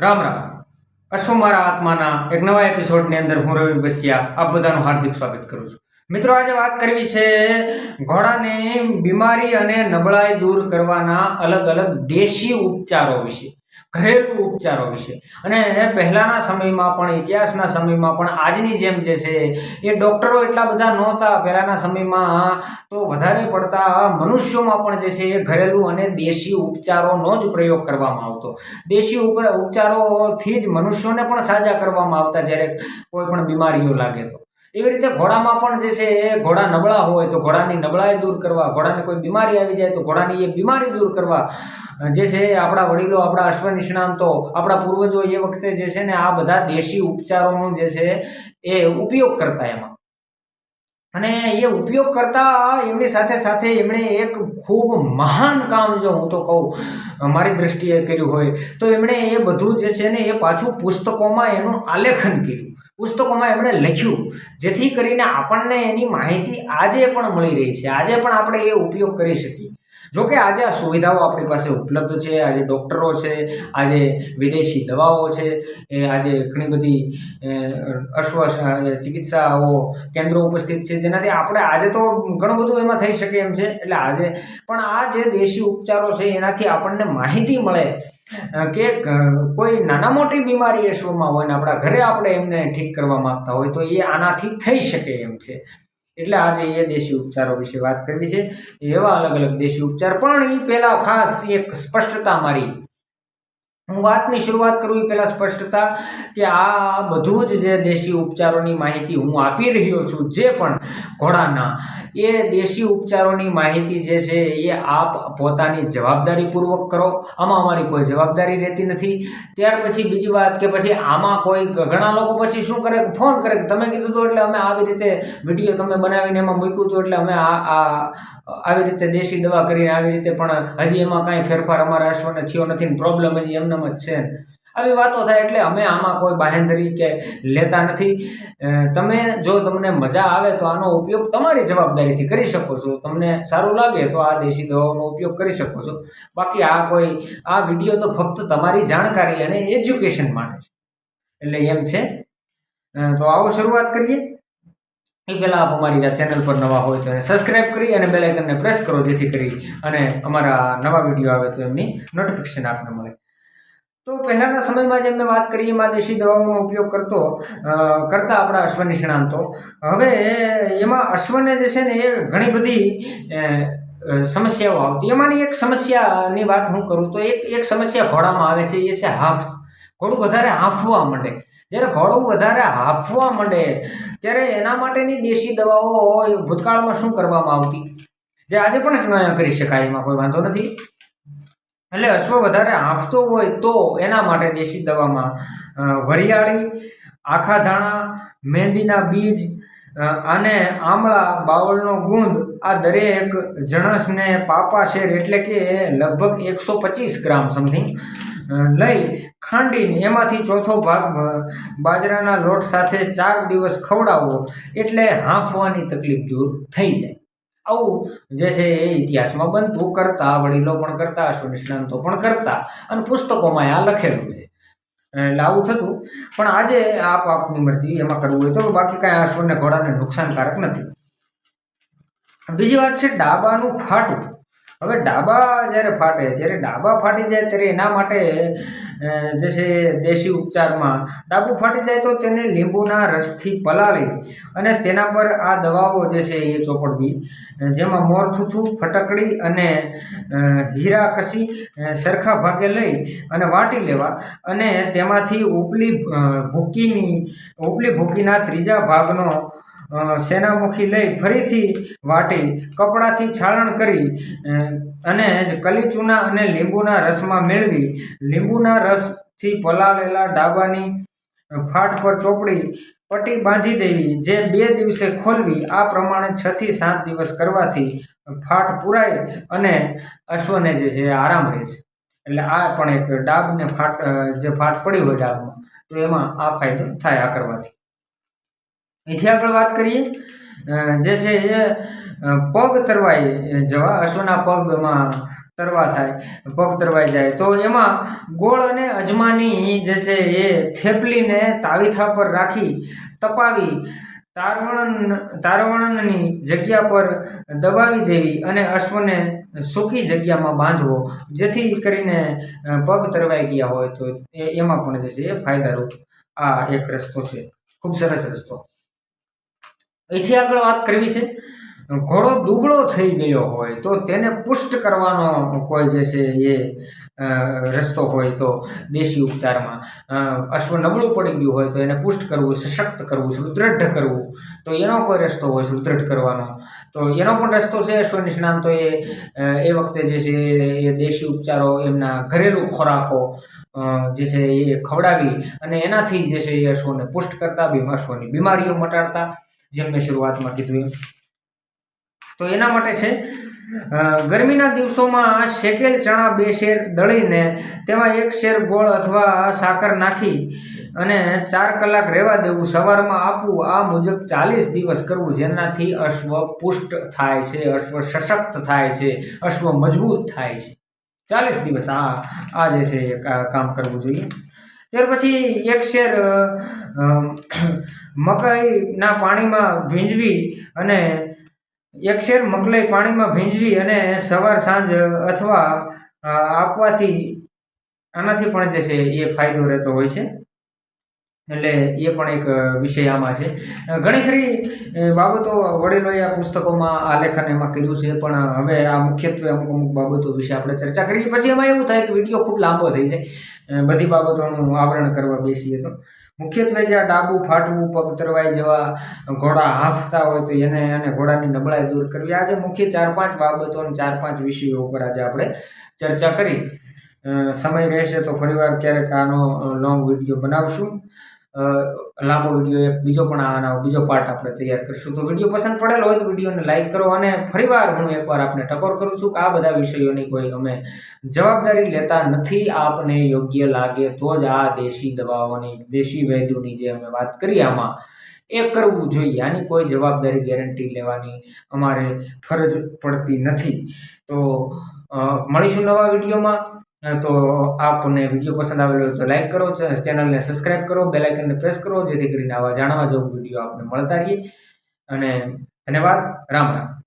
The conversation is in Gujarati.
રામ રામ. અશ્વ મારા આત્માના એક નવા એપિસોડની અંદર હું રવિ બસિયા આપ બધાનું હાર્દિક સ્વાગત કરું છું. મિત્રો, આજે વાત કરવી છે ઘોડાની બીમારી અને નબળાઈ દૂર કરવાના અલગ અલગ દેશી ઉપચારો વિશે. ઘરેલું ઉપચારો વિશે. અને પહેલાંના સમયમાં પણ, ઇતિહાસના સમયમાં પણ, આજની જેમ જે છે, એ ડૉક્ટરો એટલા બધા નહોતા. પહેલાંના સમયમાં તો વધારે પડતા મનુષ્યોમાં પણ જે છે, એ ઘરેલું અને દેશી ઉપચારોનો જ પ્રયોગ કરવામાં આવતો. દેશી ઉપચારોથી જ મનુષ્યોને પણ સાજા કરવામાં આવતા, જ્યારે કોઈ પણ બીમારીઓ લાગે તો. એવી રીતે ઘોડામાં પણ જે છે એ ઘોડા નબળા હોય તો ઘોડાની નબળાઈ દૂર કરવા, ઘોડાને કોઈ બીમારી આવી જાય તો ઘોડાની એ બીમારી દૂર કરવા. જે છે આપણા વડીલો, આપણા અશ્વ નિષ્ણાંતો આપણા પૂર્વજો એ વખતે જે છે ને આ બધા દેશી ઉપચારોનો જે છે એ ઉપયોગ કરતા એમાં. અને એ ઉપયોગ કરતા એમની સાથે સાથે એમણે એક ખૂબ મહાન કામ જો હું તો કહું, મારી દ્રષ્ટિએ કર્યું હોય, તો એમણે એ બધું જે છે ને એ પાછું પુસ્તકોમાં એનું આલેખન કર્યું. પુસ્તકોમાં એમણે લખ્યું, જેથી કરીને આપણને એની માહિતી આજે પણ મળી રહી છે. આજે પણ આપણે એ ઉપયોગ કરી શકીએ. જોકે આજે આ સુવિધાઓ આપણી પાસે ઉપલબ્ધ છે, આજે ડૉક્ટરો છે, આજે વિદેશી દવાઓ છે, એ આજે ઘણી બધી અશ્વ ચિકિત્સાઓ કેન્દ્રો ઉપસ્થિત છે. જેનાથી આપણે આજે તો ઘણું બધું એમાં થઈ શકે એમ છે. એટલે આજે પણ આ જે દેશી ઉપચારો છે, એનાથી આપણને માહિતી મળે કે કોઈ નાના મોટી બીમારી અશ્વમાં હોય ને આપણા ઘરે આપણે એમને ઠીક કરવા માગતા હોય, તો એ આનાથી થઈ શકે એમ છે. એટલે આજે એ દેશી ઉપચારો વિશે વાત કરવી છે. એવા અલગ અલગ દેશી ઉપચાર, પણ એ પહેલાં ખાસ એક સ્પષ્ટતા મારી હું વાતની શરૂઆત કરું એ પહેલાં સ્પષ્ટતા કે આ બધું જ જે દેશી ઉપચારોની માહિતી હું આપી રહ્યો છું, જે પણ ઘોડાના, એ દેશી ઉપચારોની માહિતી જે છે એ આપ પોતાની જવાબદારીપૂર્વક કરો. આમાં અમારી કોઈ જવાબદારી રહેતી નથી. ત્યાર પછી બીજી વાત કે પછી આમાં કોઈ ઘણા લોકો પછી શું કરે? ફોન કરે કે તમે કીધું હતું એટલે અમે આવી રીતે વીડિયો તમે બનાવીને એમાં મૂક્યું હતું એટલે અમે આ આવી રીતે દેશી દવા કરીને આવી રીતે પણ હજી એમાં કાંઈ ફેરફાર અમારા અશ્વને થયો નથી પ્રોબ્લેમ હજી એમનેમ જ છે. આવી વાતો થાય એટલે અમે આમાં કોઈ બાહેંધરી કે લેતા નથી. તમે જો તમને મજા આવે તો આનો ઉપયોગ તમારી જવાબદારીથી કરી શકો છો. તમને સારું લાગે તો આ દેશી દવાઓનો ઉપયોગ કરી શકો છો. બાકી આ કોઈ, આ વીડિયો તો ફક્ત તમારી જાણકારી અને એજ્યુકેશન માટે છે. એટલે એમ છે. તો આવો શરૂઆત કરીએ. એ પહેલાં આપ અમારી ચેનલ પર નવા હોય તો એને સબસ્ક્રાઈબ કરી અને બેલાઇકનને પ્રેસ કરો જેથી કરી અને અમારા નવા વીડિયો આવે તો એમની નોટિફિકેશન આપને મળે. તો પહેલાંના સમયમાં જે અમે વાત કરી, એમાં દેશી દવાઓનો ઉપયોગ કરતો કરતા આપણા અશ્વ નિષ્ણાંતો હવે એમાં અશ્વને જે છે ને, એ ઘણી બધી સમસ્યાઓ આવતી. એમાંની એક સમસ્યાની વાત હું કરું તો એક એક સમસ્યા ઘોડામાં આવે છે, એ છે હાફ. ઘોડું વધારે હાંફવા માંડે. જ્યારે ઘોડું વધારે હાંફવા માંડે, ત્યારે એના માટેની દેશી દવાઓ ભૂતકાળમાં શું કરવામાં આવતી? જે આજે પણ કરી શકાય, એમાં કોઈ વાંધો નથી. એટલે અશ્વ વધારે હાંફતો હોય તો એના માટે દેશી દવામાં વરિયાળી, આખા ધાણા મહેંદીના બીજ અને આમળા, બાવળનો ગુંદ, આ દરેક જણસને પાપા શેર એટલે કે લગભગ એકસો પચીસ ગ્રામ સમથિંગ લઈ ખાંડીને એમાંથી ચોથો ભાગ બાજરાના લોટ સાથે ચાર દિવસ ખવડાવવો એટલે હાંફવાની તકલીફ દૂર થઈ જાય. આવું જે છે એ ઇતિહાસમાં બનતું, કરતા, વડીલો પણ કરતા નિષ્ણાંતો પણ કરતા અને પુસ્તકોમાં આ લખેલું છે. એટલે આવું થતું. પણ આજે આપ આપની મરજી એમાં કરવું હોય તો બાકી કાંઈ અશ્વને ઘોડાને નુકસાનકારક નથી. બીજી વાત છે, ડાબાનું ફાટવું હવે ડાબા જ્યારે ફાટે, જ્યારે ડાબા ફાટી જાય ત્યારે એના માટે જે છે દેશી ઉપચારમાં, ડાબું ફાટી જાય તો તેને લીંબુના રસથી પલાળી અને તેના પર આ દવાઓ જે છે એ ચોપડવી. જેમાં મોરથુથું, ફટકડી અને હીરા કસી સરખા ભાગે લઈ અને વાટી લેવા અને તેમાંથી ઉપલી ભૂકીની, ઉપલી ભૂકીના ત્રીજા ભાગનો સેનામુખી લઈ ફરીથી વાટી કપડાથી છાલણ કરી અને કલીચૂના અને લીંબુના રસમાં મેળવી, લીંબુના રસથી પલાળેલા ડાબાની ફાટ પર ચોપડી પટ્ટી બાંધી દેવી, જે બે દિવસે ખોલવી, આ પ્રમાણે છ થી સાત દિવસ કરવાથી ફાટ પુરાય અને અશ્વને જે છે આરામ રહે છે. એટલે આ પણ એક ડાબને ફાટ જે ફાટ પડી હોય ડાબમાં, તો એમાં આ ફાયદો થાય આ કરવાથી. અહીંથી આગળ વાત કરીએ. જે છે એ પગ તરવાઈ જવા, અશ્વના પગમાં તરવા થાય, પગ તરવાઈ જાય. તો એમાં ગોળ અને અજમાની જે છે એ થેપલીને તાવીથા પર રાખી, તપાવી તારવણ તારવણની જગ્યા પર દબાવી દેવી અને અશ્વને સૂકી જગ્યામાં બાંધવો, જેથી કરીને પગ તરવાઈ ગયા હોય તો એમાં પણ જે છે એ ફાયદારૂપ આ એક રસ્તો છે. ખૂબ સરસ રસ્તો. એથી આગળ વાત કરવી છે. ઘોડો દુબળો થઈ ગયો હોય તો તેને પુષ્ટ કરવાનો કોઈ જે છે એ રસ્તો હોય તો દેશી ઉપચારમાં. અશ્વ નબળું પડી ગયું હોય તો એને પુષ્ટ કરવું, સશક્ત કરવું સુદૃઢ કરવું. તો એનો કોઈ રસ્તો હોય સુદૃઢ કરવાનો. તો એનો પણ રસ્તો છે અશ્વ નિષ્ણાંતો એ એ વખતે જે છે એ દેશી ઉપચારો એમના ઘરેલું ખોરાકો જે છે એ ખવડાવી અને એનાથી જે છે એ અશ્વને પુષ્ટ કરતા અશ્વની બીમારીઓ મટાડતા. જેમ મેં શરૂઆતમાં કીધું એમ. તો એના માટે છે ગરમીના દિવસોમાં શેકેલ ચણા બે શેર દળીને તેમાં એક શેર ગોળ અથવા સાકર નાખી અને ચાર કલાક રહેવા દેવું. સવારમાં આપવું, આ મુજબ ચાલીસ દિવસ કરવું, જેનાથી અશ્વ પુષ્ટ થાય છે, અશ્વ સશક્ત થાય છે, અશ્વ મજબૂત થાય છે. ચાલીસ દિવસ આ આ જે છે કામ કરવું જોઈએ. ત્યાર પછી એક શેર મકાઈના પાણીમાં ભીંજવી અને એક શેર મગલાઈ પાણીમાં ભીંજવી અને સવાર સાંજ, અથવા આપવાથી આનાથી પણ જે છે એ ફાયદો રહેતો હોય છે. એટલે એ પણ એક વિષય આમાં છે. ઘણી ખરી બાબતો વડીલોએ આ પુસ્તકોમાં, આ લેખન એમાં કર્યું છે, પણ હવે આ મુખ્યત્વે અમુક અમુક બાબતો વિશે આપણે ચર્ચા કરીએ. પછી એમાં એવું થાય કે વીડિયો ખૂબ લાંબો થઈ જાય. બધી બાબતોનું આવરણ કરવા બેસીએ તો. મુખ્યત્વે જે આ ડાબુ, ફાટવું, પગ તરવાઈ જવા, ઘોડા હાંફતા હોય તો એને અને ઘોડાની નબળાઈ દૂર કરવી. આજે મુખ્ય ચાર પાંચ બાબતો અને ચાર પાંચ વિષયો ઉપર આજે આપણે ચર્ચા કરી. સમય રહેશે તો ફરીવાર ક્યારેક આનો લોંગ વીડિયો બનાવશું. લાંબો વીડિયો એક, બીજો પણ આનો બીજો પાર્ટ આપણે તૈયાર કરીશું. તો વીડિયો પસંદ પડેલો હોય તો વિડીયોને લાઈક કરો અને ફરીવાર હું એકવાર આપને ટકોર કરું છું કે આ બધા વિષયોની કોઈ અમે જવાબદારી લેતા નથી, આપને યોગ્ય લાગે તો જ આ દેશી દવાઓની, દેશી વૈદ્યોની જે અમે વાત કરી, આમાં એ કરવું જોઈએ. આની કોઈ જવાબદારી ગેરંટી લેવાની અમારે ફરજ પડતી નથી. તો મળીશું નવા વિડીયોમાં. તો આપને વીડિયો પસંદ આવેલો તો લાઈક કરો ચેનલને સબસ્ક્રાઈબ કરો બેલ આઇકનને પ્રેસ કરો, જેથી કરીને આવા જાણવા જેવું વીડિયો આપને મળતા રહીએ. અને ધન્યવાદ, રામ રામ.